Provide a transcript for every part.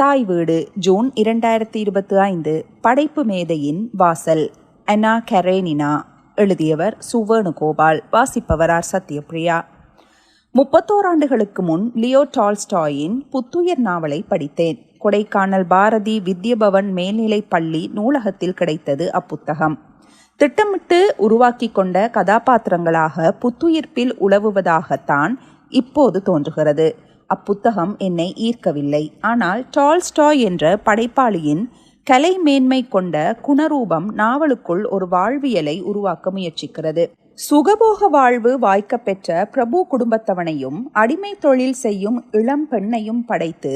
தாய் வீடு ஜூன் இரண்டாயிரத்தி இருபத்தி ஐந்து படைப்பு மேதையின் வாசல். அனா கரேனினா எழுதியவர் சுவேணுகோபால் வாசிப்பவர் ஆர் சத்யபிரியா முப்பத்தோராண்டுகளுக்கு முன் லியோ டால்ஸ்டாயின் புத்துயிர் நாவலை படித்தேன். கொடைக்கானல் பாரதி வித்யபவன் மேல்நிலைப் பள்ளி நூலகத்தில் கிடைத்தது அப்புத்தகம். திட்டமிட்டு உருவாக்கி கொண்ட கதாபாத்திரங்களாக புத்துயிர்ப்பில் உழவுவதாகத்தான் இப்போது தோன்றுகிறது. அப்புத்தகம் என்னை ஈர்க்கவில்லை. ஆனால் டால்ஸ்டாய் என்ற படைப்பாளியின் கலை மேன்மை கொண்ட குணரூபம் நாவலுக்குள் ஒரு வாழ்வியலை உருவாக்க முயற்சிக்கிறது. சுகபோக வாழ்வு வாய்க்க பெற்ற பிரபு குடும்பத்தவனையும் அடிமை தொழில் செய்யும் இளம் பெண்ணையும் படைத்து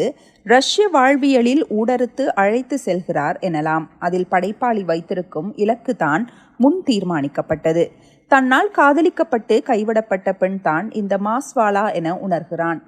ரஷ்ய வாழ்வியலில் ஊடறுத்து அழைத்து செல்கிறார் எனலாம். அதில் படைப்பாளி வைத்திருக்கும் இலக்குதான் முன் தீர்மானிக்கப்பட்டது. தன்னால் காதலிக்கப்பட்டு கைவிடப்பட்ட பெண் தான் இந்த மாஸ்வாலா என உணர்கிறான்.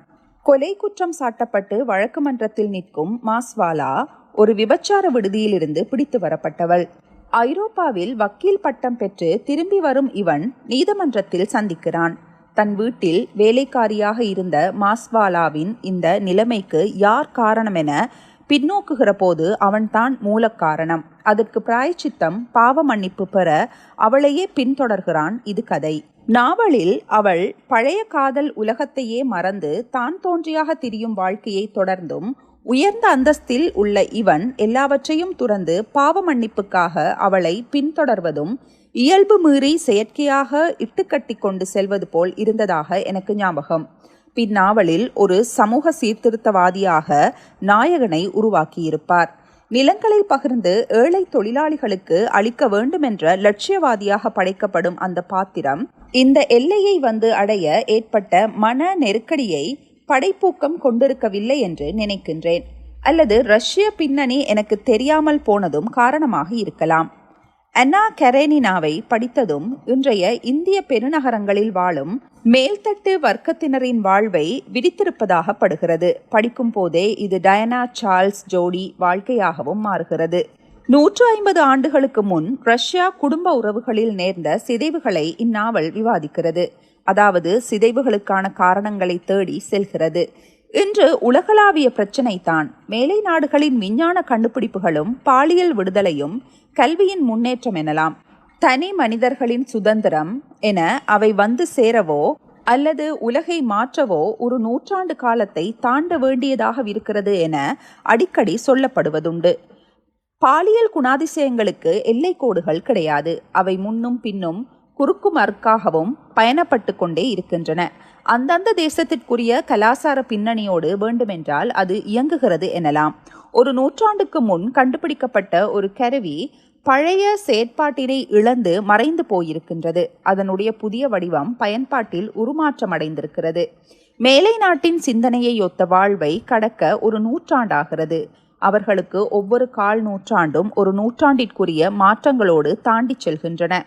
கொலை குற்றம் சாட்டப்பட்டு வழக்கு மன்றத்தில் நிற்கும் மாஸ்வாலா ஒரு விபச்சார விடுதியிலிருந்து பிடித்து வரப்பட்டவள். ஐரோப்பாவில் வக்கீல் பட்டம் பெற்று திரும்பி வரும் இவன் நீதிமன்றத்தில் சந்திக்கிறான். தன் வீட்டில் வேலைக்காரியாக இருந்த மாஸ்வாலாவின் இந்த நிலைமைக்கு யார் காரணம் என பின்னோக்குகிற போது அவன்தான் மூலக்காரணம். அதற்கு பிராயச்சித்தம் பாவ மன்னிப்பு பெற அவளையே பின்தொடர்கிறான் இது கதை. நாவலில் அவள் பழைய காதல் உலகத்தையே மறந்து தான் தோன்றியாக திரியும் வாழ்க்கையை தொடர்ந்தும் உயர்ந்த அந்தஸ்தில் உள்ள இவன் எல்லாவற்றையும் துறந்து பாவ மன்னிப்புக்காக அவளை பின்தொடர்வதும் இயல்பு மீறி செயற்கையாக இட்டுக்கட்டி கொண்டு செல்வது போல் இருந்ததாக எனக்கு ஞாபகம். பின்னாவலில் ஒரு சமூக சீர்திருத்தவாதியாக நாயகனை உருவாக்கியிருப்பார். நிலங்களை பகிர்ந்து ஏழை தொழிலாளிகளுக்கு அளிக்க வேண்டுமென்ற லட்சியவாதியாக படைக்கப்படும் அந்த பாத்திரம் இந்த எல்லையை வந்து அடைய ஏற்பட்ட மன நெருக்கடியை படைப்பூக்கம் கொண்டிருக்கவில்லை என்று நினைக்கின்றேன். அல்லது ரஷ்ய பின்னணி எனக்கு தெரியாமல் போனதும் காரணமாக இருக்கலாம். அன்னா கரேனினாவை படித்ததும் இன்றைய இந்திய பெருநகரங்களில் வாழும் மேல்தட்டு வர்க்கத்தினரின் வாழ்வை விரித்திருப்பதாக படுகிறது. படிக்கும் போதே இது டயனா சார்ல்ஸ் ஜோடி வாழ்க்கையாகவும் மாறுகிறது. நூற்று ஐம்பது ஆண்டுகளுக்கு முன் ரஷ்யா குடும்ப உறவுகளில் நேர்ந்த சிதைவுகளை இந்நாவல் விவாதிக்கிறது. அதாவது சிதைவுகளுக்கான காரணங்களை தேடி செல்கிறது. இன்று உலகளாவிய பிரச்சினைதான். மேலை நாடுகளின் விஞ்ஞான கண்டுபிடிப்புகளும் பாலியல் விடுதலையும் கல்வியின் முன்னேற்றம் எனலாம். தனி மனிதர்களின் சுதந்திரம் என அவை வந்து சேரவோ அல்லது உலகை மாற்றவோ ஒரு நூற்றாண்டு காலத்தை தாண்ட வேண்டியதாக இருக்கிறது என அடிக்கடி சொல்லப்படுவதுண்டு. பாலியல் குணாதிசயங்களுக்கு எல்லை கோடுகள் கிடையாது. அவை முன்னும் பின்னும் குறுக்கு மறுக்காகவும் பயணப்பட்டு கொண்டே இருக்கின்றன. அந்தந்த தேசத்திற்குரிய கலாசார பின்னணியோடு வேண்டுமென்றால் அது இயங்குகிறது எனலாம். ஒரு நூற்றாண்டுக்கு முன் கண்டுபிடிக்கப்பட்ட ஒரு கருவி பழைய செயற்பாட்டினை இழந்து மறைந்து போயிருக்கின்றது. அதனுடைய புதிய வடிவம் பயன்பாட்டில் உருமாற்றமடைந்திருக்கிறது. மேலை நாட்டின் சிந்தனையை ஒத்த வாழ்வை கடக்க ஒரு நூற்றாண்டாகிறது. அவர்களுக்கு ஒவ்வொரு கால் நூற்றாண்டும் ஒரு நூற்றாண்டிற்குரிய மாற்றங்களோடு தாண்டிச் செல்கின்றன.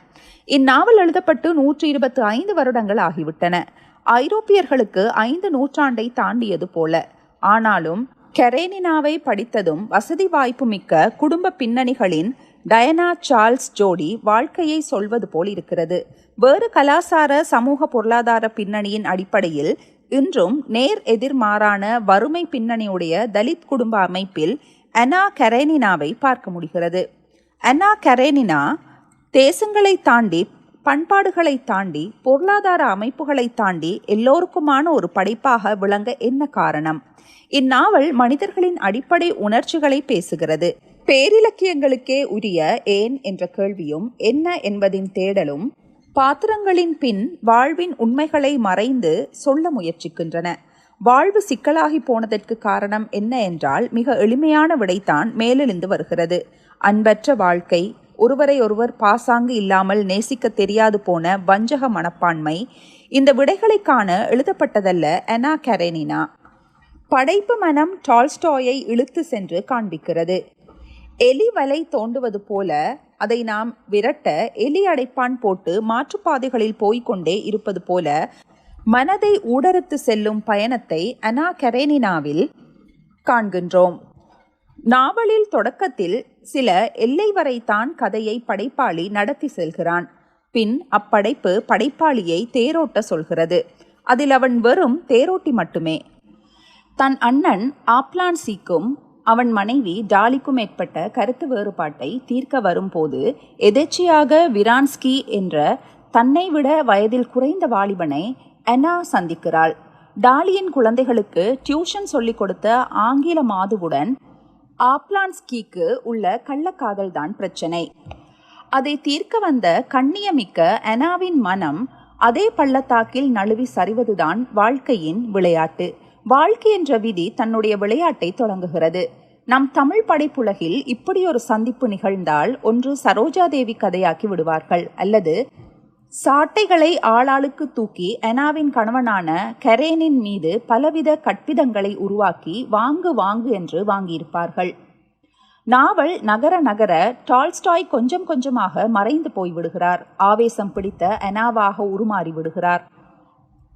இந்நாவல் எழுதப்பட்டு நூற்றி இருபத்தி ஐந்து வருடங்கள் ஆகிவிட்டன. ஐரோப்பியர்களுக்கு ஐந்து நூற்றாண்டை தாண்டியது போல. ஆனாலும் கெரேனினாவை படித்ததும் வசதி வாய்ப்பு மிக்க குடும்ப பின்னணிகளின் டயனா சார்ல்ஸ் ஜோடி வாழ்க்கையை சொல்வது போல் இருக்கிறது. வேறு கலாசார சமூக பொருளாதார பின்னணியின் அடிப்படையில் இன்றும் நேர் எதிர்மாறான வறுமை பின்னணியுடைய தலித் குடும்ப அமைப்பில் அனா கரேனினாவை பார்க்க முடிகிறது. அனா கரேனினா தேசங்களை தாண்டி பண்பாடுகளை தாண்டி பொருளாதார அமைப்புகளை தாண்டி எல்லோருக்குமான ஒரு படைப்பாக விளங்க என்ன காரணம்? இந்நாவல் மனிதர்களின் அடிப்படை உணர்ச்சிகளை பேசுகிறது. பேரிலக்கியங்களுக்கே உரிய ஏன் என்ற கேள்வியும் என்ன என்பதின் தேடலும் பாத்திரங்களின் பின் வாழ்வின் உண்மைகளை மறைந்து சொல்ல முயற்சிக்கின்றன. வாழ்வு சிக்கலாகி போனதற்கு காரணம் என்ன என்றால் மிக எளிமையான விடைத்தான் மேலெழுந்து வருகிறது. அன்பற்ற வாழ்க்கை ஒருவரை ஒருவர் பாசாங்கு இல்லாமல் நேசிக்க தெரியாது போன வஞ்சக மனப்பான்மை இந்த விடைகளை காண எழுதப்பட்டதல்ல அனா கரேனினா. படைப்பு மனம் டால்ஸ்டாயை இழுத்து சென்று காண்பிக்கிறது. எலி வலை தோண்டுவது போல அதை நாம் விரட்ட எலி அடைப்பான் போட்டு மாற்றுப்பாதைகளில் போய்கொண்டே இருப்பது போல மனதை ஊடறுத்து செல்லும் பயணத்தை அனா கரேனினாவில் காண்கின்றோம். நாவலில் தொடக்கத்தில் சில எல்லை வரைத்தான் கதையை படைப்பாளி நடத்தி செல்கிறான். பின் அப்படைப்பு படைப்பாளியை தேரோட்ட சொல்கிறது. அதில் அவன் வெறும் தேரோட்டி மட்டுமே. தன் அண்ணன் ஆப்லான்சிக்கும் அவன் மனைவி டாலிக்கும் ஏற்பட்ட கருத்து வேறுபாட்டை தீர்க்க வரும்போது எதேச்சியாக விரான்ஸ்கி என்ற தன்னை விட வயதில் குறைந்த வாலிபனை அனா சந்திக்கிறாள். டாலியின் குழந்தைகளுக்கு டியூஷன் சொல்லிக் கொடுத்த ஆங்கில மாதுவுடன் ஆப்லான்ஸ்கிக்கு உள்ள கள்ளக்காதல் தான் பிரச்சனை. அதை தீர்க்க வந்த கண்ணியமிக்க அனாவின் மனம் அதே பள்ளத்தாக்கில் நழுவி சரிவதுதான் வாழ்க்கையின் விளையாட்டு. வாழ்க்கை என்ற விதி தன்னுடைய விளையாட்டை தொடங்குகிறது. நம் தமிழ் படைப்புலகில் இப்படி ஒரு சந்திப்பு நிகழ்ந்தால் ஒன்று சரோஜாதேவி கதையாக்கி விடுவார்கள் அல்லது சாட்டைகளை ஆளாளுக்கு தூக்கி அனாவின் கணவனான கரேனின் மீது பலவித கற்பிதங்களை உருவாக்கி வாங்கு வாங்கு என்று வாங்கியிருப்பார்கள். நாவல் நகர நகர டால்ஸ்டாய் கொஞ்சம் கொஞ்சமாக மறைந்து போய்விடுகிறார் ஆவேசம் பிடித்த அனாவாக உருமாறி விடுகிறார்.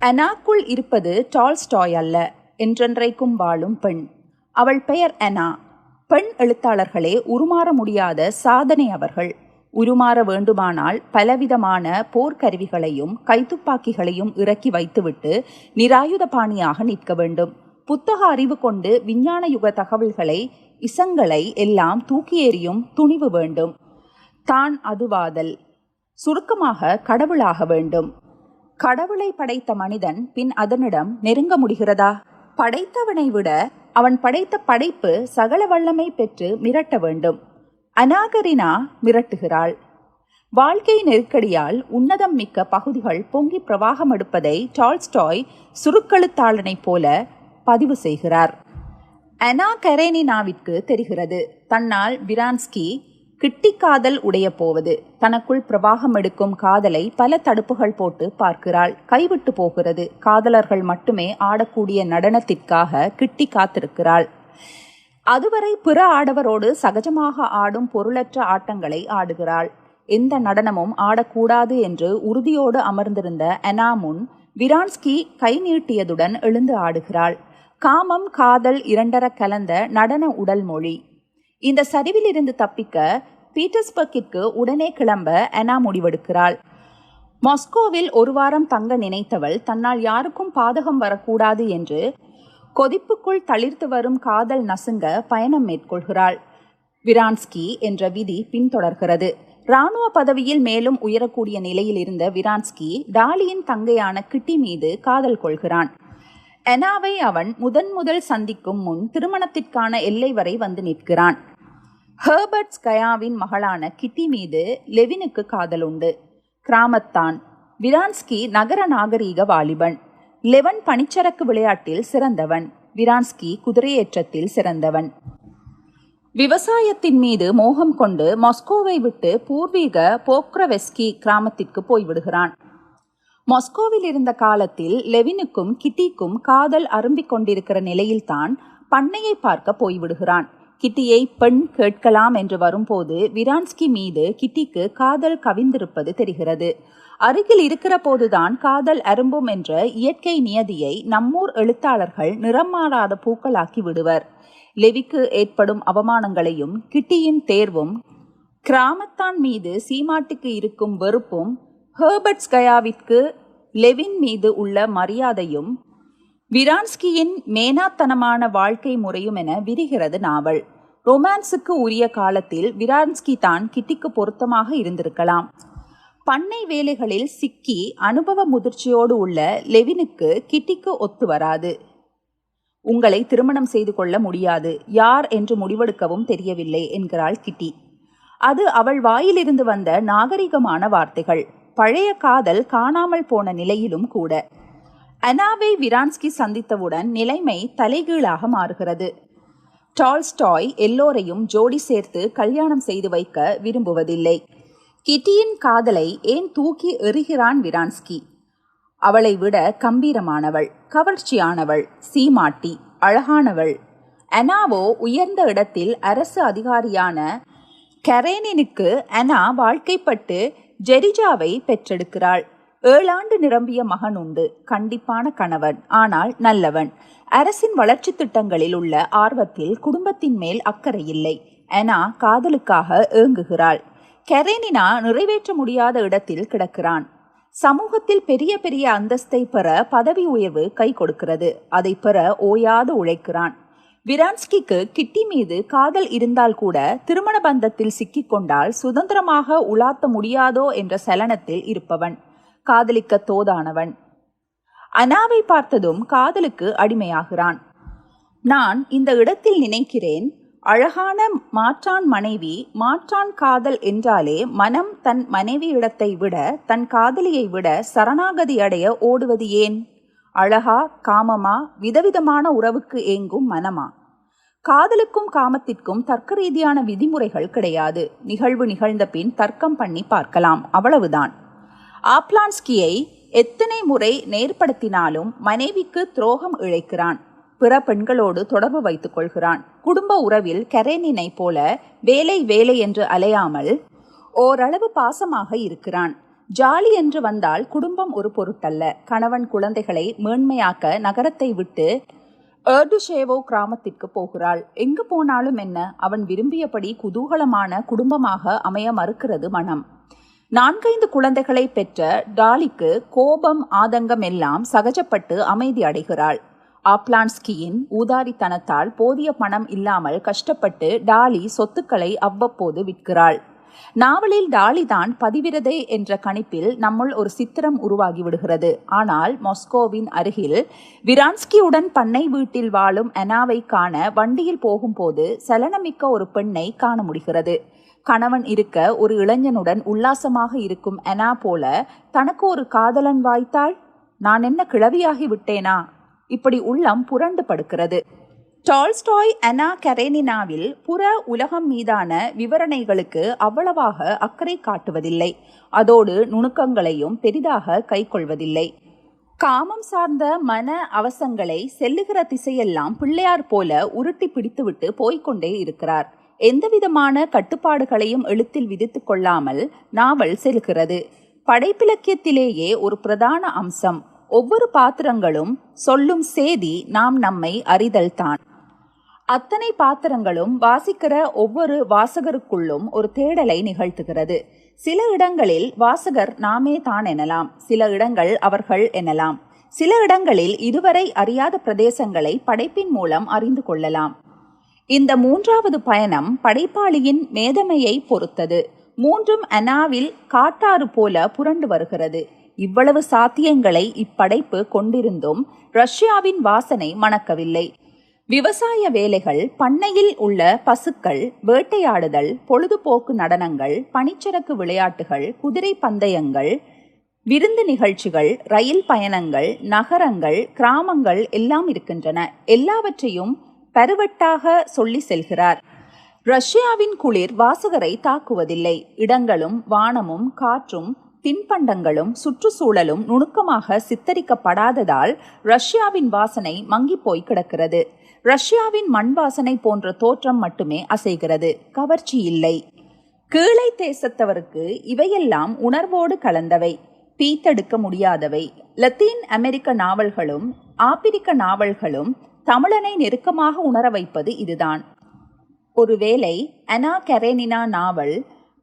அனாக்குள் இருப்பது டால்ஸ்டாய் அல்ல. என்றென்றைக்கும் வாழும் பெண். அவள் பெயர் அனா. பெண் எழுத்தாளர்களே உருமாற முடியாத சாதனை அவர்கள். உருமாற வேண்டுமானால் பலவிதமான போர்க்கருவிகளையும் கைத்துப்பாக்கிகளையும் இறக்கி வைத்துவிட்டு நிராயுத பாணியாக நிற்க வேண்டும். புத்தக அறிவு கொண்டு விஞ்ஞான யுக தகவல்களை இசங்களை எல்லாம் தூக்கி எறியும் துணிவு வேண்டும். தான் அதுவாதல் சுருக்கமாக கடவுளாக வேண்டும். கடவுளை படைத்த மனிதன் பின் அதனிடம் நெருங்க முடிகிறதா? படைத்தவனை விட அவன் படைத்த படைப்பு சகல வல்லமை பெற்று மிரட்ட வேண்டும். அநாகரினா மிரட்டுகிறாள். வாழ்க்கை நெருக்கடியால் உன்னதம் மிக்க பகுதிகள் பொங்கி பிரவாகம் எடுப்பதை டால்ஸ்டாய் சுருக்கெழுத்தாளனைப் போல பதிவு செய்கிறார். அனா கரேனினாவிற்கு தெரிகிறது. தன்னால் விரான்ஸ்கி கிட்டி காதல் உடைய போவது. தனக்குள் பிரவாகம் எடுக்கும் காதலை பல தடுப்புகள் போட்டு பார்க்கிறாள். கைவிட்டு போகிறது. காதலர்கள் மட்டுமே ஆடக்கூடிய நடனத்திற்காக கிட்டி காத்திருக்கிறாள். அதுவரை பிற ஆடவரோடு சகஜமாக ஆடும் பொருளற்ற ஆட்டங்களை ஆடுகிறாள். எந்த நடனமும் ஆடக்கூடாது என்று உறுதியோடு அமர்ந்திருந்த அனாமுன் விரான்ஸ்கி கை நீட்டியதுடன் எழுந்து ஆடுகிறாள். காமம் காதல் இரண்டர கலந்த நடன உடல் மொழி. இந்த சரிவிலிருந்து தப்பிக்க பீட்டர்ஸ்பர்க்கிற்கு உடனே கிளம்ப அனா முடிவெடுக்கிறாள். மாஸ்கோவில் ஒரு வாரம் தங்க நினைத்தவள் தன்னால் யாருக்கும் பாதகம் வரக்கூடாது என்று கொதிப்புக்குள் தளிர்த்து வரும் காதல் நசுங்க பயணம் மேற்கொள்கிறாள். விரான்ஸ்கி என்ற விதி பின்தொடர்கிறது. இராணுவ பதவியில் மேலும் உயரக்கூடிய நிலையில் இருந்த விரான்ஸ்கி டாலியின் தங்கையான கிட்டி மீது காதல் கொள்கிறான். எனாவை அவன் முதன் முதல் சந்திக்கும் முன் திருமணத்திற்கான எல்லை வரை வந்து நிற்கிறான். ஹெர்பர்ட் ஸ்கயாவின் மகளான கிட்டி மீது லெவினுக்கு காதல் உண்டு. கிராமத்தான். விரான்ஸ்கி நகர நாகரீக வாலிபன். லெவன் பனிச்சரக்கு விளையாட்டில் சிறந்தவன். விரான்ஸ்கி குதிரையேற்றத்தில் சிறந்தவன். விவசாயத்தின் மீது மோகம் கொண்டு மாஸ்கோவை விட்டு பூர்வீக போக்ரவெஸ்கி கிராமத்திற்கு போய்விடுகிறான். மாஸ்கோவில் இருந்த காலத்தில் லெவினுக்கும் கிட்டிக்கும் காதல் அரும்பிக் கொண்டிருக்கிற நிலையில்தான் பண்ணையை பார்க்க போய்விடுகிறான். கிட்டியை பெண் கேட்கலாம் என்று வரும்போது விரான்ஸ்கி மீது கிட்டிக்கு காதல் கவிந்திருப்பது தெரிகிறது. அருகில் இருக்கிற போதுதான் காதல் அரும்பும் என்ற இயற்கை நியதியை நம்மூர் எழுத்தாளர்கள் நிறம் மாறாத பூக்களாக்கி விடுவர். லெவிக்கு ஏற்படும் அவமானங்களையும் கிட்டியின் தேர்வும் கிராமத்தான் மீது சீமாட்டுக்கு இருக்கும் வெறுப்பும் ஹேர்பர்ட்ஸ் கயாவிற்கு லெவின் மீது உள்ள மரியாதையும் விரான்ஸ்கியின் மேனாத்தனமான வாழ்க்கை முறையும் என விரிகிறது நாவல். ரொமான்ஸுக்கு உரிய காலத்தில் விரான்ஸ்கி தான் கிட்டிக்கு பொருத்தமாக இருந்திருக்கலாம். பண்ணை வேலைகளில் சிக்கி அனுபவ முதிர்ச்சியோடு உள்ள லெவினுக்கு கிட்டிக்கு ஒத்து வராது. உங்களை திருமணம் செய்து கொள்ள முடியாது. யார் என்று முடிவெடுக்கவும் தெரியவில்லை என்கிறாள் கிட்டி. அது அவள் வாயிலிருந்து வந்த நாகரிகமான வார்த்தைகள். பழைய காதல் காணாமல் போன நிலையிலும் கூட. அனாவை விரான்ஸ்கி சந்தித்தவுடன் நிலைமை தலைகீழாக மாறுகிறது. டால்ஸ்டாய் எல்லோரையும் ஜோடி சேர்த்து கல்யாணம் செய்து வைக்க விரும்புவதில்லை. கிட்டியின் காதலை ஏன் தூக்கி எறிகிறான் விரான்ஸ்கி? அவளை விட கம்பீரமானவள் கவர்ச்சியானவள் சீமாட்டி அழகானவள். அனாவோ உயர்ந்த இடத்தில் அரசு அதிகாரியான கரேனினுக்கு அனா வாழ்க்கைப்பட்டு ஜெரிஜாவை பெற்றெடுக்கிறாள். ஏழாண்டு நிரம்பிய மகன் உண்டு. கண்டிப்பான கணவன் ஆனால் நல்லவன். அரசின் வளர்ச்சி திட்டங்களில் உள்ள ஆர்வத்தில் குடும்பத்தின் மேல் அக்கறை இல்லை. அனா காதலுக்காக ஏங்குகிறாள். கெரேனினா நிறைவேற்ற முடியாத இடத்தில் கிடக்கிறான். சமூகத்தில் பெரிய பெரிய அந்தஸ்தை பெற பதவி உயர்வு கை கொடுக்கிறது. அதை பெற ஓயாது உழைக்கிறான். விரான்ஸ்கிக்கு கிட்டி மீது காதல் இருந்தால் கூட திருமண பந்தத்தில் சிக்கிக்கொண்டால் சுதந்திரமாக உலாத்த முடியாதோ என்ற சலனத்தில் இருப்பவன். காதலிக்க தோதானவன். அனாவை பார்த்ததும் காதலுக்கு அடிமையாகிறான். நான் இந்த இடத்தில் நினைக்கிறேன். அழகான மாற்றான் மனைவி மாற்றான் காதல் என்றாலே மனம் தன் மனைவி இடத்தை விட தன் காதலியை விட சரணாகதி அடைய ஓடுவது ஏன்? அழகா காமமா விதவிதமான உறவுக்கு ஏங்கும் மனமா? காதலுக்கும் காமத்திற்கும் தர்க்க ரீதியான விதிமுறைகள் கிடையாது. நிகழ்வு நிகழ்ந்த பின் தர்க்கம் பண்ணி பார்க்கலாம். அவ்வளவுதான். ஆப்லான்ஸ்கியை எத்தனை முறை நேர்படுத்தினாலும் மனைவிக்கு துரோகம் இழைக்கிறான். பிற பெண்களோடு தொடர்பு வைத்துக் கொள்கிறான். குடும்ப உறவில் கரேனினை போல வேலை வேலை என்று அலையாமல் ஓரளவு பாசமாக இருக்கிறான். ஜாலி என்று வந்தால் குடும்பம் ஒரு பொருட்டல்ல. கணவன் குழந்தைகளை மேன்மையாக்க நகரத்தை விட்டு ஏர்டுஷேவோ கிராமத்திற்கு போகிறாள். எங்கு போனாலும் என்ன அவன் விரும்பியபடி குதூகலமான குடும்பமாக அமைய மறுக்கிறது மனம். நான்கைந்து குழந்தைகளை பெற்ற டாலிக்கு கோபம் ஆதங்கம் எல்லாம் சகஜப்பட்டு அமைதி அடைகிறாள். ஆப்லான்ஸ்கியின் ஊதாரித்தனத்தால் போதிய பணம் இல்லாமல் கஷ்டப்பட்டு டாலி சொத்துக்களை அவ்வப்போது விற்கிறாள். நாவலில் டாலிதான் பதிவிரதை என்ற கணிப்பில் நம்முள் ஒரு சித்திரம் உருவாகி விடுகிறது. ஆனால் மாஸ்கோவின் அருகில் விரான்ஸ்கியுடன் பண்ணை வீட்டில் வாழும் அனாவை காண வண்டியில் போகும்போது சலனமிக்க ஒரு பெண்ணை காண முடிகிறது. கணவன் இருக்க ஒரு இளைஞனுடன் உல்லாசமாக இருக்கும் அனா போல தனக்கு ஒரு காதலன் வாய்த்தாள்? நான் என்ன கிளவியாகி விட்டேனா? இப்படி உள்ளம் புரண்டு படுக்கிறது. டால்ஸ்டாய் அனா கரேனினாவில் புற உலகம் மீதான விவரணைகளுக்கு அவ்வளவாக அக்கறை காட்டுவதில்லை. அதோடு நுணுக்கங்களையும் பெரிதாக கைக்கொள்வதில்லை. காமம் சார்ந்த மன அவசங்களை செல்லுகிற திசையெல்லாம் பிள்ளையார் போல உருட்டி பிடித்துவிட்டு போய்க்கொண்டே இருக்கிறார். எந்தவிதமான கட்டுப்பாடுகளையும் எழுத்தில் விதித்து கொள்ளாமல் நாவல் செல்கிறது. படைப்பிலக்கியத்திலேயே ஒரு பிரதான அம்சம் ஒவ்வொரு பாத்திரங்களும் சொல்லும் சேதி நாம் நம்மை அறிதல்தான் அத்தனை பாத்திரங்களும் வாசிக்கிற ஒவ்வொரு வாசகருக்குள்ளும் ஒரு தேடலை நிகழ்த்துகிறது. சில இடங்களில் வாசகர் நாமே தான் எனலாம் சில இடங்கள் அவர்கள் எனலாம். சில இடங்களில் இதுவரை அறியாத பிரதேசங்களை படைப்பின் மூலம் அறிந்து கொள்ளலாம். இந்த மூன்றாவது பயணம் படைப்பாளியின் மேதமையை பொறுத்தது. மூன்றும் அனாவில் காட்டாறு போல புரண்டு வருகிறது. இவ்வளவு சாத்தியங்களை இப்படைப்பு கொண்டிருந்தும் ரஷ்யாவின் வாசனை மணக்கவில்லை. விவசாய வேலைகள் பண்ணையில் உள்ள பசுக்கள் வேட்டையாடுதல் பொழுதுபோக்கு நடனங்கள் பனிச்சரக்கு விளையாட்டுகள் குதிரை பந்தயங்கள் விருந்து நிகழ்ச்சிகள் ரயில் பயணங்கள் நகரங்கள் கிராமங்கள் எல்லாம் இருக்கின்றன. எல்லாவற்றையும் பருவட்டாக சொல்லி செல்கிறார். ரஷ்யாவின் குளிர் வாசகரை தாக்குவதில்லை. இடங்களும் வானமும் காற்றும் தின்பண்டங்களும் சுற்றுச்சூழலும் நுணுக்கமாக சித்தரிக்கப்படாததால் ரஷ்யாவின் வாசனை மங்கிப்போய் கிடக்கிறது. ரஷ்யாவின் மண் வாசனை போன்ற தோற்றம் மட்டுமே அசைகிறது. கவர்ச்சி இல்லை. கீழை தேசத்தவருக்கு இவையெல்லாம் உணர்வோடு கலந்தவை. பீத்தெடுக்க முடியாதவை. லத்தீன் அமெரிக்க நாவல்களும் ஆப்பிரிக்க நாவல்களும் தமிழனை நெருக்கமாக உணர வைப்பது இதுதான். ஒருவேளை அனா கரேனினா நாவல்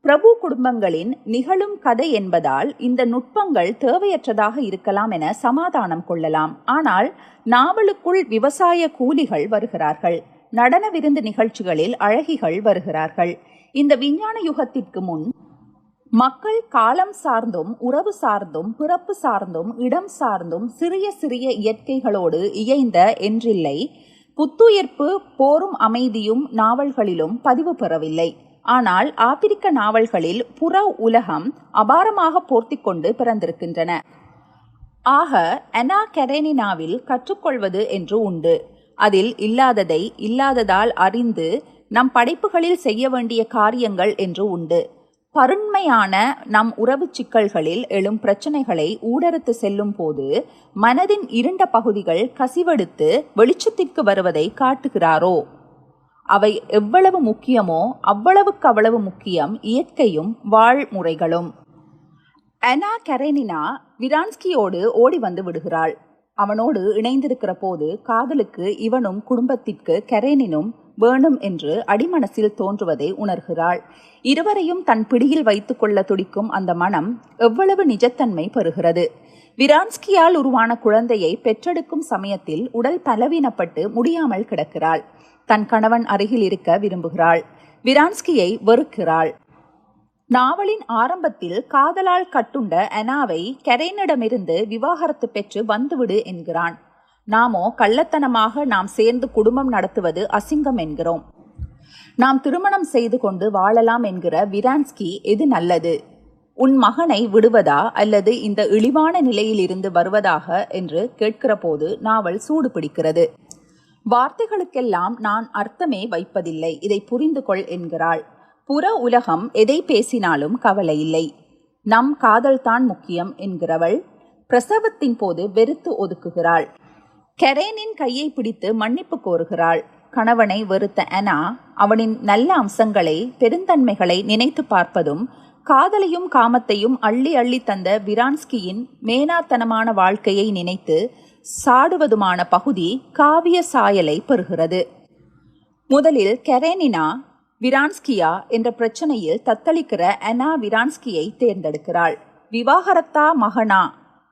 பிரபு குடும்பங்களின் நிகழும் கதை என்பதால் இந்த நுட்பங்கள் தேவையற்றதாக இருக்கலாம் என சமாதானம் கொள்ளலாம். ஆனால் நாவலுக்குள் விவசாய கூலிகள் வருகிறார்கள். நடன விருந்து நிகழ்ச்சிகளில் அழகிகள் வருகிறார்கள். இந்த விஞ்ஞான யுகத்திற்கு முன் மக்கள் காலம் சார்ந்தும் உறவு சார்ந்தும் பிறப்பு சார்ந்தும் இடம் சார்ந்தும் சிறிய சிறிய இயற்கைகளோடு இயைந்த என்றில்லை. புத்துயிர்ப்பு போரும் அமைதியும் நாவல்களிலும் பதிவு பெறவில்லை. ஆனால் ஆப்பிரிக்க நாவல்களில் புற உலகம் அபாரமாக போர்த்திக்கொண்டு பிறந்திருக்கின்றன. ஆக அனா கெரேனினாவில் கற்றுக்கொள்வது என்று உண்டு. அதில் இல்லாததை இல்லாததால் அறிந்து நம் படைப்புகளில் செய்ய வேண்டிய காரியங்கள் என்று உண்டு. பருண்மையான நம் உறவு சிக்கல்களில் எழும் பிரச்சனைகளை ஊடறுத்து செல்லும் போது மனதின் இருண்ட பகுதிகள் கசிவெடுத்து வெளிச்சத்திற்கு வருவதை காட்டுகிறாரோ? அவை எவ்வளவு முக்கியமோ அவ்வளவுக்கு அவ்வளவு முக்கியம் இயற்கையும் வாழ்முறைகளும். அனா கரேனினா விரான்ஸ்கியோடு ஓடி வந்து விடுகிறாள். அவனோடு இணைந்திருக்கிற போது காதலுக்கு இவனும் குடும்பத்திற்கு கரேனினும் வேணும் என்று அடிமனசில் தோன்றுவதை உணர்கிறாள். இருவரையும் தன் பிடியில் வைத்துக்கொள்ள துடிக்கும் அந்த மனம் எவ்வளவு நிஜத்தன்மை பெறுகிறது. விரான்ஸ்கியால் உருவான குழந்தையை பெற்றெடுக்கும் சமயத்தில் உடல் பலவீனப்பட்டு முடியாமல் கிடக்கிறாள். தன் கணவன் அருகில் இருக்க விரும்புகிறாள். விரான்ஸ்கியை வெறுக்கிறாள். நாவலின் ஆரம்பத்தில் காதலால் கட்டுண்ட அனாவை கெரைனிடமிருந்து விவாகரத்து பெற்று வந்துவிடு என்கிறான். நாமோ கள்ளத்தனமாக நாம் சேர்ந்து குடும்பம் நடத்துவது அசிங்கம் என்கிறோம். நாம் திருமணம் செய்து கொண்டு வாழலாம் என்கிற விரான்ஸ்கி எது நல்லது? உன் மகனை விடுவதா அல்லது இந்த இழிவான நிலையிலிருந்து வருவதாக என்று கேட்கிற போது நாவல் சூடு பிடிக்கிறது வார்த்தைகளுக்கெல்லாம் நான் அர்த்தமே வைப்பதில்லை இதை புரிந்து கொள் என்கிறாள். புற உலகம் எதை பேசினாலும் கவலை இல்லை. நம் காதல்தான் முக்கியம் என்கிறவள் பிரசவத்தின் போது வெறுத்து ஒதுக்குகிறாள். கெரேனின் கையை பிடித்து மன்னிப்பு கோருகிறாள். கணவனை வெறுத்த அனா அவனின் நல்ல அம்சங்களை பெருந்தன்மைகளை நினைத்து பார்ப்பதும் காதலையும் காமத்தையும் அள்ளி அள்ளி தந்த விரான்ஸ்கியின் மேனாத்தனமான வாழ்க்கையை நினைத்து சாடுவதுமான பகுதி காவிய சாயலை பெறுகிறது. முதலில் கெரேனினா விரான்ஸ்கியா என்ற பிரச்சனையில் தத்தளிக்கிற அனா விரான்ஸ்கியை தேர்ந்தெடுக்கிறாள். விவாகரத்தா மகனா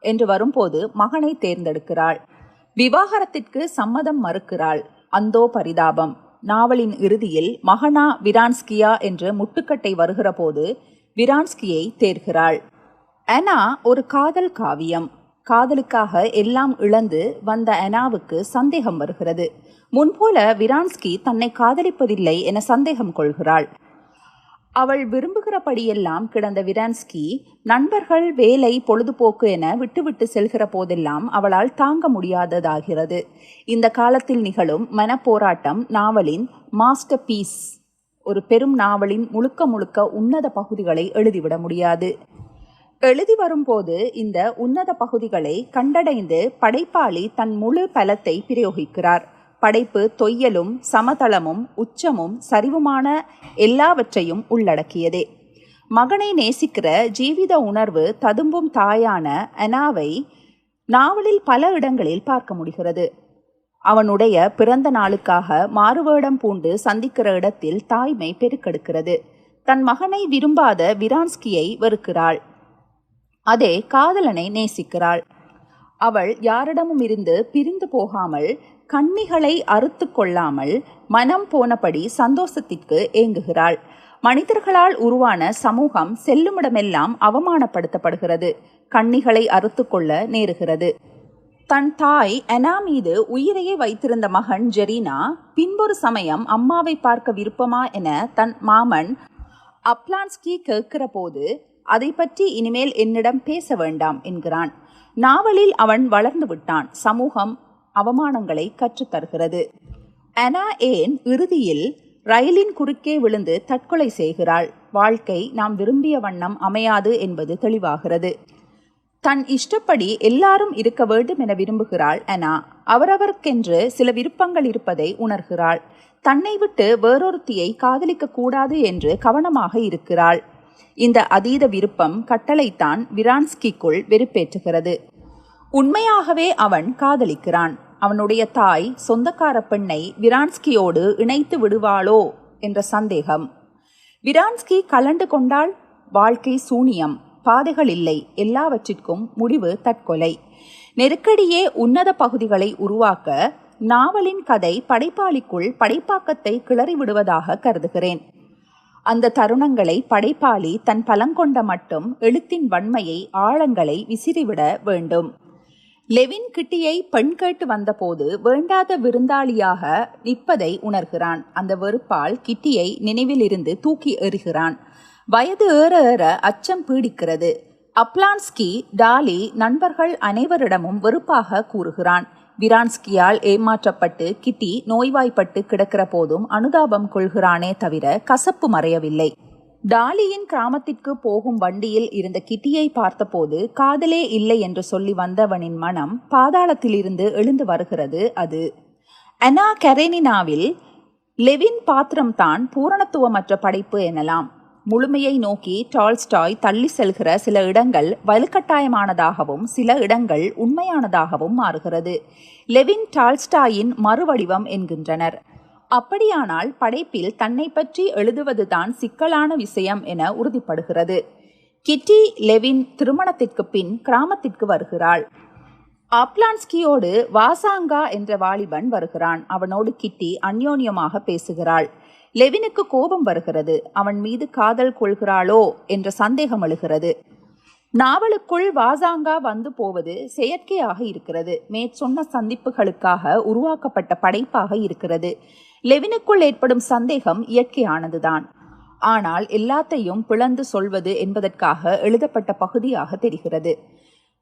என்று வரும்போது மகனை தேர்ந்தெடுக்கிறாள். விவாகரத்திற்கு சம்மதம் மறுக்கிறாள். அந்தோ பரிதாபம். நாவலின் இறுதியில் மகனா விரான்ஸ்கியா என்று முட்டுக்கட்டை வருகிற போது விரான்ஸ்கியை தேர்கிறாள். அனா ஒரு காதல் காவியம். காதலுக்காக எல்லாம் இழந்து வந்த அனாவுக்கு சந்தேகம் வருகிறது. முன்போல விரான்ஸ்கி தன்னை காதலிப்பதில்லை என சந்தேகம் கொள்கிறாள். அவள் விரும்புகிறபடியெல்லாம் கிடந்த விரான்ஸ்கி நண்பர்கள் வேலை பொழுதுபோக்கு என விட்டுவிட்டு செல்கிற போதெல்லாம் அவளால் தாங்க முடியாததாகிறது. இந்த காலத்தில் நிகழும் மனப்போராட்டம் நாவலின் மாஸ்டர் பீஸ் ஒரு பெரும் நாவலின் முழுக்க முழுக்க உன்னத பகுதிகளை எழுதிவிட முடியாது. எழுதி வரும்போது இந்த உன்னத பகுதிகளை கண்டடைந்து படைப்பாளி தன் முழு பலத்தை பிரயோகிக்கிறார். படைப்பு தொய்யலும் சமதளமும் உச்சமும் சரிவுமான எல்லாவற்றையும் உள்ளடக்கியதே. மகனை நேசிக்கிற ஜீவித உணர்வு ததும்பும் தாயான அனாவை நாவலில் பல இடங்களில் பார்க்க முடிகிறது. அவனுடைய பிறந்த நாளுக்காக மாறுவேடம் பூண்டு சந்திக்கிற இடத்தில் தாய்மை பெருக்கெடுக்கிறது. தன் மகனை விரும்பாத விரான்ஸ்கியை வெறுக்கிறாள். அதே காதலனை நேசிக்கிறாள். அவள் யாரிடமும் இருந்து பிரிந்து போகாமல் கண்ணிகளை அறுத்து கொள்ளாமல் மனம் போனபடி சந்தோஷத்திற்கு ஏங்குகிறாள். மனிதர்களால் உருவான சமூகம் செல்லுமிடமெல்லாம் அவமானப்படுத்தப்படுகிறது. கண்ணிகளை அறுத்து கொள்ள நேருகிறது. தன் தாய் அனா மீது உயிரையே வைத்திருந்த மகன் ஜெரீனா பின்பொரு சமயம் அம்மாவை பார்க்க விருப்பமா என தன் மாமன் அப்லான்ஸ்கி கேட்கிற போது அதை பற்றி இனிமேல் என்னிடம் பேச வேண்டாம் என்கிறான். நாவலில் அவன் வளர்ந்து விட்டான். சமூகம் அவமானங்களை கற்றுத்தருகிறது. அனா ஏன் இறுதியில் ரயிலின் குறுக்கே விழுந்து தற்கொலை செய்கிறாள்? வாழ்க்கை நாம் விரும்பிய வண்ணம் அமையாது என்பது தெளிவாகிறது. தன் இஷ்டப்படி எல்லாரும் இருக்க வேண்டும் என விரும்புகிறாள் அனா. அவரவருக்கென்று சில விருப்பங்கள் இருப்பதை உணர்கிறாள். தன்னை விட்டு வேறொருத்தியை காதலிக்க கூடாது என்று கவனமாக இருக்கிறாள். இந்த அதீத விருப்பம் கட்டளைத்தான் விரான்ஸ்கிக்குள் வெறுப்பேற்றுகிறது. உண்மையாகவே அவன் காதலிக்கிறான். அவனுடைய தாய் சொந்தக்கார பெண்ணை விரான்ஸ்கியோடு இணைத்து விடுவாளோ? என்ற சந்தேகம். விரான்ஸ்கி கலண்டு கொண்டால் வாழ்க்கை சூனியம். பாதைகள் இல்லை. எல்லாவற்றிற்கும் முடிவு தற்கொலை. நெருக்கடியே உன்னத பகுதிகளை உருவாக்க நாவலின் கதை படைப்பாளிக்குள் படைப்பாக்கத்தை கிளறி விடுவதாக கருதுகிறேன். அந்த தருணங்களை படைப்பாளி தன் பலங்கொண்ட மட்டும் எழுத்தின் வன்மையை ஆழங்களை விசிறிவிட வேண்டும். லெவின் கிட்டியை பெண் கேட்டு வந்தபோது வேண்டாத விருந்தாளியாக நிற்பதை உணர்கிறான். அந்த வெறுப்பால் கிட்டியை நினைவிலிருந்து தூக்கி எறிகிறான். வயது ஏற ஏற அச்சம் பீடிக்கிறது. அப்லான்ஸ்கி டாலி நண்பர்கள் அனைவரிடமும் வெறுப்பாக கூறுகிறான். விரான்ஸ்கியால் ஏமாற்றப்பட்டு கிட்டி நோய்வாய்ப்பட்டு கிடக்கிற போதும் அனுதாபம் கொள்கிறானே தவிர கசப்பு மறையவில்லை. டாலியின் கிராமத்திற்கு போகும் வண்டியில் இருந்த கிட்டியை பார்த்தபோது காதலே இல்லை என்று சொல்லி வந்தவனின் மனம் பாதாளத்திலிருந்து எழுந்து வருகிறது. அது அனா கெரெனினாவில் லெவின் பாத்திரம்தான் பூரணத்துவமற்ற படைப்பு எனலாம். முழுமையை நோக்கி டால்ஸ்டாய் தள்ளி செல்கிற சில இடங்கள் வலுக்கட்டாயமானதாகவும் சில இடங்கள் உண்மையானதாகவும் மாறுகிறது. லெவின் டால்ஸ்டாயின் மறுவடிவம் என்கின்றனர். அப்படியானால் படைப்பில் தன்னை பற்றி எழுதுவதுதான் சிக்கலான விஷயம் என உறுதிப்படுகிறது. கிட்டி லெவின் திருமணத்திற்கு பின் கிராமத்திற்கு வருகிறாள். அப்லான்ஸ்கியோடு வாசாங்கா என்ற வாலிபன் வருகிறான். அவனோடு கிட்டி அந்யோன்யமாக பேசுகிறாள். லெவினுக்கு கோபம் வருகிறது. அவன் மீது காதல் கொள்கிறாளோ என்ற சந்தேகம் எழுகிறது. நாவலுக்குள் வாசாங்கா வந்து போவது செயற்கையாக இருக்கிறது. மேற்சொன்ன சந்திப்புகளுக்காக உருவாக்கப்பட்ட படைப்பாக இருக்கிறது. லெவினுக்குள் ஏற்படும் சந்தேகம் இயற்கையானதுதான். ஆனால் எல்லாத்தையும் பிளந்து சொல்வது என்பதற்காக எழுதப்பட்ட பகுதியாக தெரிகிறது.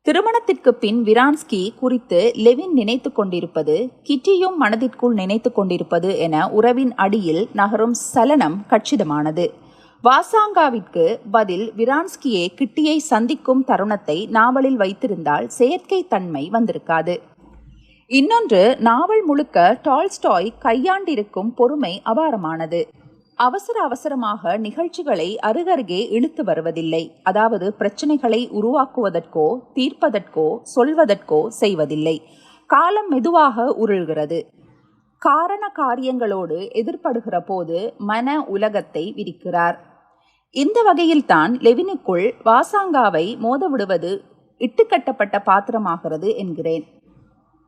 திருமணத்திற்கு பின் விரான்ஸ்கி குறித்து லெவின் நினைத்து கொண்டிருப்பது கிட்டியும் மனதிற்குள் நினைத்து கொண்டிருப்பது என உறவின் அடியில் நகரும் சலனம் கச்சிதமானது. வாசாங்காவிற்கு பதில் விரான்ஸ்கியே கிட்டியை சந்திக்கும் தருணத்தை நாவலில் வைத்திருந்தால் செயற்கை தன்மை வந்திருக்காது. இன்னொன்று நாவல் முழுக்க டால்ஸ்டாய் கையாண்டிருக்கும் பொறுமை அபாரமானது. அவசர அவசரமாக நிகழ்ச்சிகளை அருகருகே இழுத்து வருவதில்லை. அதாவது பிரச்சனைகளை உருவாக்குவதற்கோ தீர்ப்பதற்கோ சொல்வதற்கோ செய்வதில்லை. காலம் மெதுவாக உருள்கிறது. காரண காரியங்களோடு எதிர்படுகிற போது மன உலகத்தை விரிக்கிறார். இந்த வகையில்தான் லெவினுக்குள் வாசாங்காவை மோதவிடுவது இட்டுக்கட்டப்பட்ட பாத்திரமாகிறது என்கிறேன்.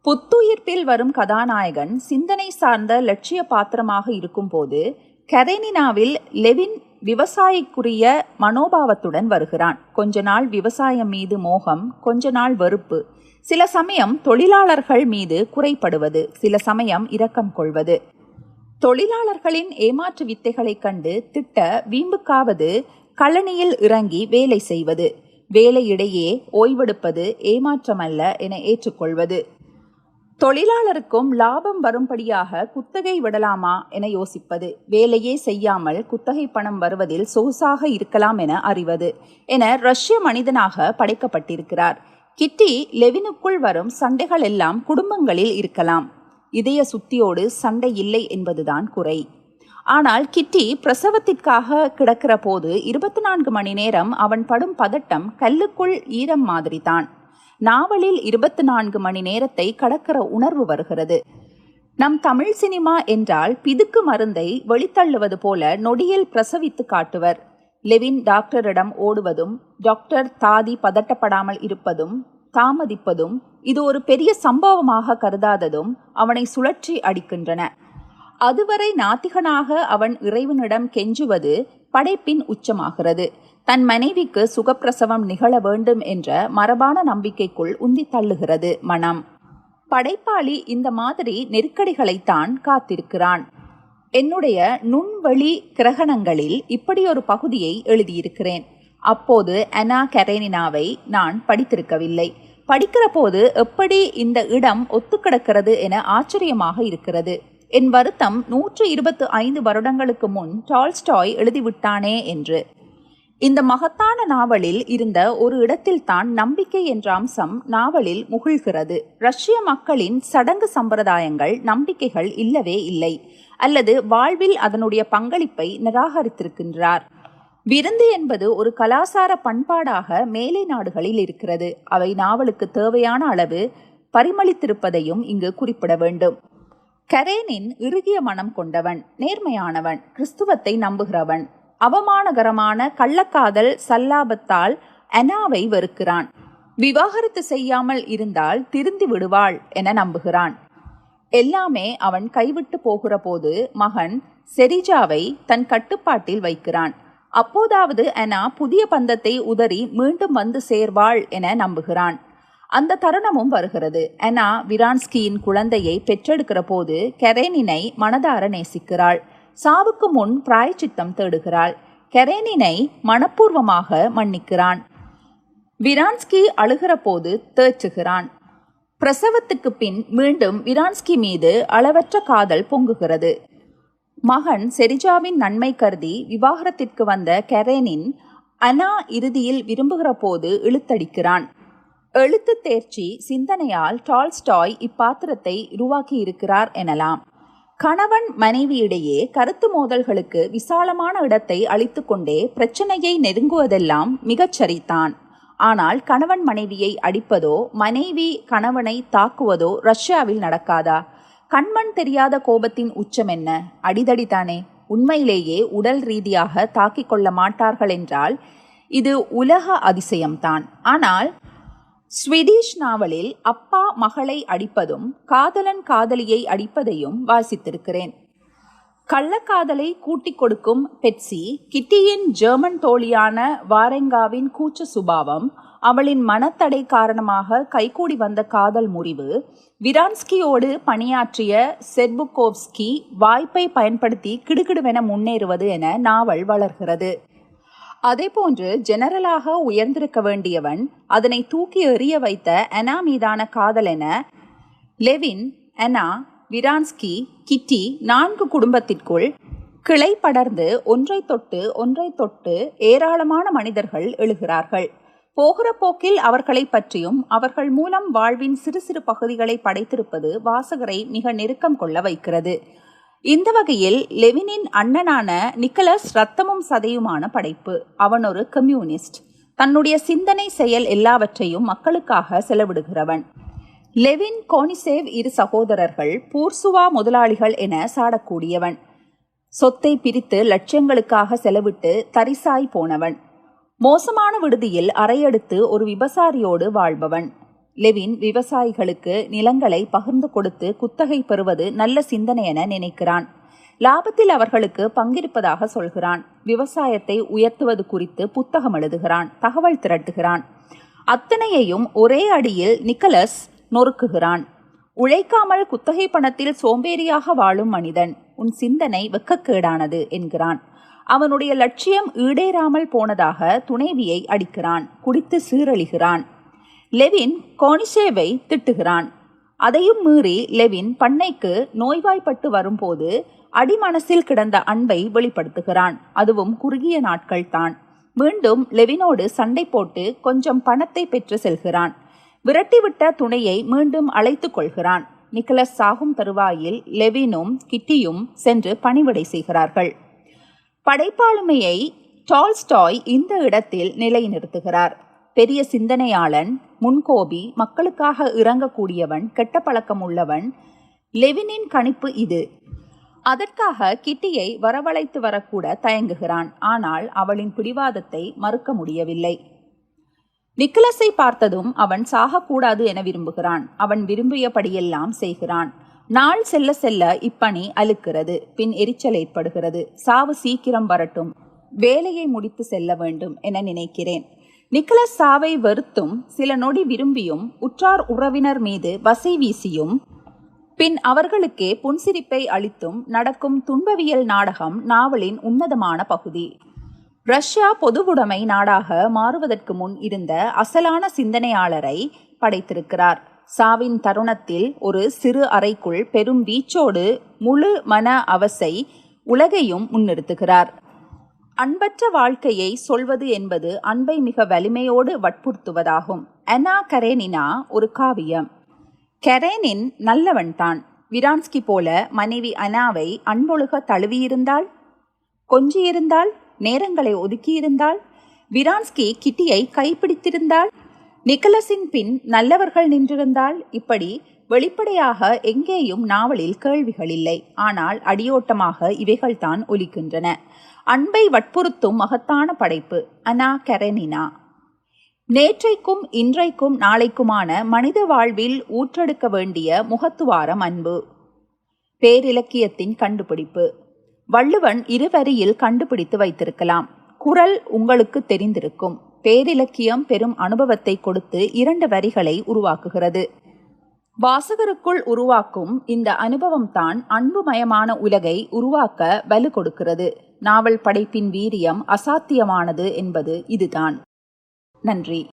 புத்துயிர்ப்பில் வரும் கதாநாயகன் சிந்தனை சார்ந்த லட்சிய பாத்திரமாக இருக்கும்போது கரேனினாவில் லெவின் விவசாயிக்குரிய மனோபாவத்துடன் வருகிறான். கொஞ்ச நாள் விவசாயம் மீது மோகம் கொஞ்ச நாள் வெறுப்பு. சில சமயம் தொழிலாளர்கள் மீது குறைப்படுவது சில சமயம் இரக்கம் கொள்வது. தொழிலாளர்களின் ஏமாற்று வித்தைகளைக் கண்டு திட்ட வீம்புக்காவது கழனியில் இறங்கி வேலை செய்வது. வேலையிடையே ஓய்வெடுப்பது ஏமாற்றமல்ல என ஏற்றுக்கொள்வது. தொழிலாளருக்கும் லாபம் வரும்படியாக குத்தகை விடலாமா என யோசிப்பது. வேலையே செய்யாமல் குத்தகை பணம் வருவதில் சொகுசாக இருக்கலாம் என அறிவது என ரஷ்ய மனிதனாக படைக்கப்பட்டிருக்கிறார். கிட்டி லெவினுக்குள் வரும் சண்டைகள் எல்லாம் குடும்பங்களில் இருக்கலாம். இதய சுத்தியோடு சண்டை இல்லை என்பதுதான் குறை. ஆனால் கிட்டி பிரசவத்திற்காக கிடக்கிற போது இருபத்தி நான்கு மணி நேரம் அவன் படும் பதட்டம் கல்லுக்குள் ஈரம் மாதிரிதான். நாவலில் இருபத்தி நான்கு மணி நேரத்தை கடக்கிற உணர்வு வருகிறது. நம் தமிழ் சினிமா என்றால் பிதுக்கு மருந்தை வெளித்தள்ளுவது போல நொடியில் பிரசவித்து காட்டுவர். லெவின் டாக்டரிடம் ஓடுவதும் டாக்டர் தாதி பதட்டப்படாமல் இருப்பதும் தாமதிப்பதும் இது ஒரு பெரிய சம்பவமாக கருதாததும் அவனை சுழற்றி அடிக்கின்றன. அதுவரை நாத்திகனாக அவன் இறைவனிடம் கெஞ்சுவது படைப்பின் உச்சமாகிறது. தன் மனைவிக்கு சுகப்பிரசவம் நிகழ வேண்டும் என்ற மரபான நம்பிக்கைக்குள் உந்தி தள்ளுகிறது மனம். படைப்பாளி இந்த மாதிரி நெருக்கடிகளைத்தான் காத்திருக்கிறான். என்னுடைய நுண்வழி கிரகணங்களில் இப்படி ஒரு பகுதியை எழுதியிருக்கிறேன். அப்போது அனா கரேனினாவை நான் படித்திருக்கவில்லை. படிக்கிற போது எப்படி இந்த இடம் ஒத்துக்கிடக்கிறது என ஆச்சரியமாக இருக்கிறது. என் வருத்தம் நூற்று இருபத்து ஐந்து வருடங்களுக்கு முன் டால்ஸ்டாய் எழுதிவிட்டானே என்று. இந்த மகத்தான நாவலில் இருந்த ஒரு இடத்தில்தான் நம்பிக்கை என்ற அம்சம் நாவலில் முகிழ்கிறது. ரஷ்ய மக்களின் சடங்கு சம்பிரதாயங்கள் நம்பிக்கைகள் இல்லவே இல்லை. அல்லது வாழ்வில் அதனுடைய பங்களிப்பை நிராகரித்திருக்கின்றார். விருந்து என்பது ஒரு கலாசார பண்பாடாக மேலை நாடுகளில் இருக்கிறது. அவை நாவலுக்கு தேவையான அளவு பரிமளித்திருப்பதையும் இங்கு குறிப்பிட வேண்டும். கரேனின் இறுகிய மனம் கொண்டவன் நேர்மையானவன் கிறிஸ்துவத்தை நம்புகிறவன். அவமானகரமான கள்ளக்காதல் சல்லாபத்தால் அனாவை வெறுக்கிறான். விவாகரத்து செய்யாமல் இருந்தால் திருந்தி விடுவாள் என நம்புகிறான். எல்லாமே அவன் கைவிட்டு போகிற போது மகன் செரிஜாவை தன் கட்டுப்பாட்டில் வைக்கிறான். அப்போதாவது அனா புதிய பந்தத்தை உதறி மீண்டும் வந்து சேர்வாள் என நம்புகிறான். அந்த தருணமும் வருகிறது. அனா விரான்ஸ்கியின் குழந்தையை பெற்றெடுக்கிற போது கெரேனினை மனதார நேசிக்கிறாள். சாவுக்கு முன் பிராயச்சித்தம் தேடுகிறாள். கெரேனினை மனப்பூர்வமாக மன்னிக்கிறான். விரான்ஸ்கி அழுகிற போது தேச்சுகிறான். பிரசவத்துக்கு பின் மீண்டும் விரான்ஸ்கி மீது அளவற்ற காதல் பொங்குகிறது. மகன் செரிஜாவின் நன்மை கருதி விவாகரத்திற்கு வந்த கெரேனின் அனா இறுதியில் விரும்புகிற போது இழுத்தடிக்கிறான். எழுத்து தேர்ச்சி சிந்தனையால் டால்ஸ்டாய் இப்பாத்திரத்தை உருவாக்கி இருக்கிறார் எனலாம். கணவன் மனைவியிடையே கருத்து மோதல்களுக்கு விசாலமான இடத்தை அளித்து கொண்டே பிரச்சனையை நெருங்குவதெல்லாம் மிகச்சரித்தான் ஆனால் கணவன் மனைவியை அடிப்பதோ மனைவி கணவனை தாக்குவதோ ரஷ்யாவில் நடக்காதா? கண்மண் தெரியாத கோபத்தின் உச்சம் என்ன? அடிதடிதானே உண்மையிலேயே உடல் ரீதியாக தாக்கிக் கொள்ள மாட்டார்கள் என்றால் இது உலக அதிசயம்தான். ஆனால் ஸ்வீடிஷ் நாவலில் அப்பா மகளை அடிப்பதும் காதலன் காதலியை அடிப்பதையும் வாசித்திருக்கிறேன். கள்ளக்காதலை கூட்டிக் கொடுக்கும் பெட்சி கிட்டியின் ஜெர்மன் தோழியான வாரெங்காவின் கூச்ச சுபாவம் அவளின் மனத்தடை காரணமாக கைகூடி வந்த காதல் முறிவு விரான்ஸ்கியோடு பணியாற்றிய செர்புகோவ்ஸ்கி வாய்ப்பை பயன்படுத்தி கிடுகிடுவென முன்னேறுவது என நாவல் வளர்கிறது. அதேபோன்று ஜெனரலாக உயர்ந்திருக்க வேண்டியவன் அதனை தூக்கி எறிய வைத்த அனா மீதான காதல் என லெவின் அனா விரான்ஸ்கி கிட்டி நான்கு குடும்பத்திற்குள் கிளை படர்ந்து ஒன்றை தொட்டு ஒன்றை தொட்டு ஏராளமான மனிதர்கள் எழுகிறார்கள். போகிற போக்கில் அவர்களை பற்றியும் அவர்கள் மூலம் வாழ்வின் சிறு சிறு பகுதிகளை படைத்திருப்பது வாசகரை மிக நெருக்கம் கொள்ள வைக்கிறது. இந்த வகையில் லெவினின் அண்ணனான நிக்கலஸ் ரத்தமும் சதையுமான படைப்பு. அவன் ஒரு கம்யூனிஸ்ட். தன்னுடைய சிந்தனை செயல் எல்லாவற்றையும் மக்களுக்காக செலவிடுகிறவன். லெவின் கோனிசேவ் இரு சகோதரர்கள் பூர்சுவா முதலாளிகள் என சாடக்கூடியவன். சொத்தை பிரித்து லட்சியங்களுக்காக செலவிட்டு தரிசாய் போனவன். மோசமான விடுதியில் அறையெடுத்து ஒரு விபசாரியோடு வாழ்பவன். லெவின் விவசாயிகளுக்கு நிலங்களை பகிர்ந்து கொடுத்து குத்தகை பெறுவது நல்ல சிந்தனை என நினைக்கிறான். லாபத்தில் அவர்களுக்கு பங்கிருப்பதாக சொல்கிறான். விவசாயத்தை உயர்த்துவது குறித்து புத்தகம் எழுதுகிறான். தகவல் திரட்டுகிறான். அத்தனையையும் ஒரே அடியில் நிக்கலஸ் நொறுக்குகிறான். உழைக்காமல் குத்தகை பணத்தில் சோம்பேறியாக வாழும் மனிதன் உன் சிந்தனை வெக்கக்கேடானது என்கிறான். அவனுடைய லட்சியம் ஈடேறாமல் போனதாக துணைவியை அடிக்கிறான். குடித்து சீரழிகிறான். லெவின் கோனிஷேவை திட்டுகிறான். அதையும் மீறி லெவின் பண்ணைக்கு நோய்வாய்ப்பட்டு வரும்போது அடிமனசில் கிடந்த அன்பை வெளிப்படுத்துகிறான். அதுவும் குறுகிய நாட்கள் தான். மீண்டும் லெவினோடு சண்டை போட்டு கொஞ்சம் பணத்தை பெற்று செல்கிறான். விரட்டிவிட்ட துணையை மீண்டும் அழைத்து கொள்கிறான். நிக்கலஸ் சாகும் தருவாயில் லெவினும் கிட்டியும் சென்று பணிவிடை செய்கிறார்கள். படைப்பாளுமையை டால்ஸ்டாய் இந்த இடத்தில் நிலைநிறுத்துகிறார். பெரிய சிந்தனையாளன் முன்கோபி மக்களுக்காக இறங்கக்கூடியவன் கெட்ட பழக்கம் உள்ளவன் லெவினின் கணிப்பு இது. அதற்காக கிட்டியை வரவழைத்து வரக்கூட தயங்குகிறான். ஆனால் அவளின் பிடிவாதத்தை மறுக்க முடியவில்லை. நிக்கலஸை பார்த்ததும் அவன் சாகக்கூடாது என விரும்புகிறான். அவன் விரும்பியபடியெல்லாம் செய்கிறான். நாள் செல்ல செல்ல இப்பணி அழுக்கிறது. பின் எரிச்சல் ஏற்படுகிறது. சாவு சீக்கிரம் வரட்டும். வேலையை முடித்து செல்ல வேண்டும் என நினைக்கிறேன். நிக்கலஸ் சாவை வெறுத்தும் சில நொடி விரும்பியும் உற்றார் உறவினர் மீது வசை வீசியும் பின் அவர்களுக்கே புன்சிரிப்பை அளித்தும் நடக்கும் துன்பவியல் நாடகம் நாவலின் உன்னதமான பகுதி. ரஷ்யா பொதுவுடைமை நாடாக மாறுவதற்கு முன் இருந்த அசலான சிந்தனையாளரை படைத்திருக்கிறார். சாவின் தருணத்தில் ஒரு சிறு அறைக்குள் பெரும் வீச்சோடு முழு மன அவசை உலகையும் முன்னிறுத்துகிறார். அன்பற்ற வாழ்க்கையை சொல்வது என்பது அன்பை மிக வலிமையோடு வற்புறுத்துவதாகும். அனா கரேனினா ஒரு காவியம். கரேனின் நல்லவன்தான் விரான்ஸ்கி போல மனைவி அனாவை அன்பொழுக தழுவியிருந்தாள்? கொஞ்சியிருந்தாள்? நேரங்களை ஒதுக்கியிருந்தாள்? விரான்ஸ்கி கிட்டியை கைப்பிடித்திருந்தாள்? நிக்கலஸின் பின் நல்லவர்கள் நின்றிருந்தால் இப்படி வெளிப்படையாக எங்கேயும் நாவலில் கேள்விகள் இல்லை. ஆனால் அடியோட்டமாக இவைகள்தான் ஒலிக்கின்றன. அன்பை வற்புறுத்தும் மகத்தான படைப்பு அனா கெரனினா. நேற்றைக்கும் இன்றைக்கும் நாளைக்குமான மனித வாழ்வில் ஊற்றெடுக்க வேண்டிய முகத்துவாரம் அன்பு. பேரிலக்கியத்தின் கண்டுபிடிப்பு. வள்ளுவன் இருவரியில் கண்டுபிடித்து வைத்திருக்கலாம். குரல் உங்களுக்கு தெரிந்திருக்கும். பேரிலக்கியம் பெரும் அனுபவத்தை கொடுத்து இரண்டு வரிகளை உருவாக்குகிறது. வாசகருக்குள் உருவாக்கும் இந்த அனுபவம்தான் அன்புமயமான உலகை உருவாக்க வலு கொடுக்கிறது. நாவல் படைப்பின் வீரியம் அசாத்தியமானது என்பது இதுதான். நன்றி.